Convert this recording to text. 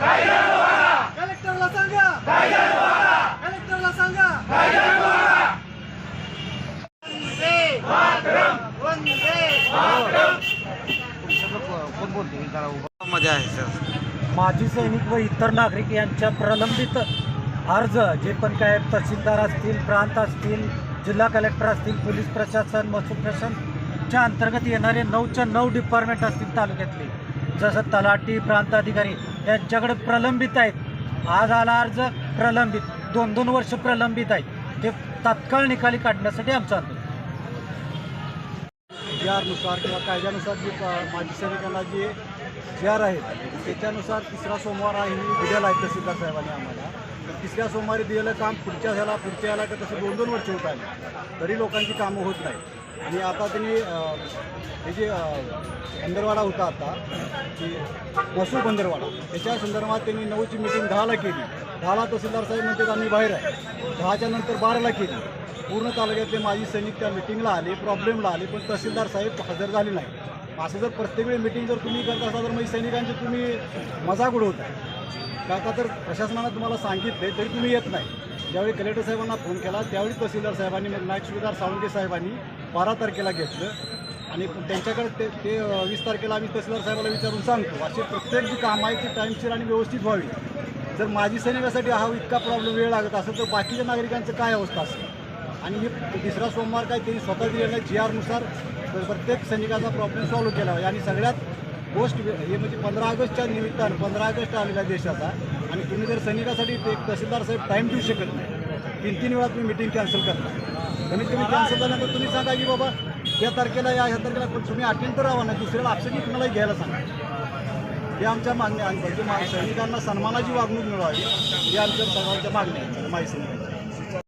कलेक्टरला सांगा. आहे सर माजी सैनिक व इतर नागरिक यांच्या प्रलंबित अर्ज जे पण काय तहसीलदार असतील प्रांत असतील जिल्हा कलेक्टर असतील पोलीस प्रशासन महसूल प्रशासनच्या अंतर्गत येणारे नऊच्या नऊ डिपार्टमेंट असतील तालुक्यातले. जसं तलाठी प्रांत यांच्याकडे प्रलंबित आहेत. आज आला अर्ज प्रलंबित. दोन दोन वर्ष प्रलंबित आहेत. ते तात्काळ निकाली काढण्यासाठी आमचा आंदोलन. यानुसार आरनुसार किंवा कायद्यानुसार जी माजी सैनिकांना जे जी आहेत त्याच्यानुसार तिसरा सोमवार आहे ही दिलेला आहे तहसीलदार साहेबांनी आम्हाला. तिसऱ्या सोमवारी दिलेलं काम पुढच्या ह्याला पुढच्या ह्याला तर तसं दोन दोन वर्ष होत आहे तरी लोकांची कामं होत नाही आणि आता त्यांनी हे जे बंदरवाडा होता आता की मसूर बंदरवाडा त्याच्या संदर्भात त्यांनी नऊची मिटिंग दहाला केली. दहाला तहसीलदार साहेब म्हणतात आम्ही बाहेर आहे. दहाच्या नंतर बाराला केली. पूर्ण तालुक्यातले माजी सैनिक त्या मिटिंगला आले प्रॉब्लेमला आले पण तहसीलदार साहेब हजर झाले नाही असं जर प्रत्येक वेळी मिटिंग जर तुम्ही करत असाल तर मग सैनिकांची तुम्ही मजाक उडवताय. का का तर प्रशासनानं तुम्हाला सांगितले तरी तुम्ही येत नाही. ज्यावेळी कलेक्टर साहेबांना फोन केला त्यावेळी तहसीलदार साहेबांनी म्हणजे मग नायक सुभेदार सावंगे साहेबांनी बारा तारखेला घेतलं. आणि त्यांच्याकडे ते ते वीस तारखेला आम्ही तहसीलदार साहेबाला विचारून सांगतो असे प्रत्येक जी कामं आहे ती टाईमशीर आणि व्यवस्थित व्हावी. जर माजी सैनिकासाठी हा इतका प्रॉब्लेम वेळ लागत असेल तर बाकीच्या नागरिकांचं काय अवस्था असेल? आणि हे तिसरा सोमवार काय त्यांनी स्वतः दिलेल्या जी आरनुसार प्रत्येक सैनिकाचा प्रॉब्लेम सॉल्व्ह केला आणि सगळ्यात गोष्ट हे म्हणजे पंधरा ऑगस्टच्या निमित्तानं पंधरा ऑगस्ट आलेला देशाचा. आणि तुम्ही जर सैनिकासाठी ते एक तहसीलदार साहेब टाईम देऊ शकत नाही. तीन तीन वेळा तुम्ही मिटिंग कॅन्सल करता. कमीत कमी कॅन्सल झाल्यानंतर तुम्ही सांगा की बाबा या तारखेला या ह्या तारखेला पण तुम्ही अटेंड तर राहा ना दुसऱ्याला ऑप्शनही कुणालाही घ्यायला सांगा. हे आमच्या मागण्या आणि सैनिकांना सन्मानाची वागणूक मिळावी ही आमच्या सर्वांच्या मागण्या आहेत माहिती सैनिकांच्या.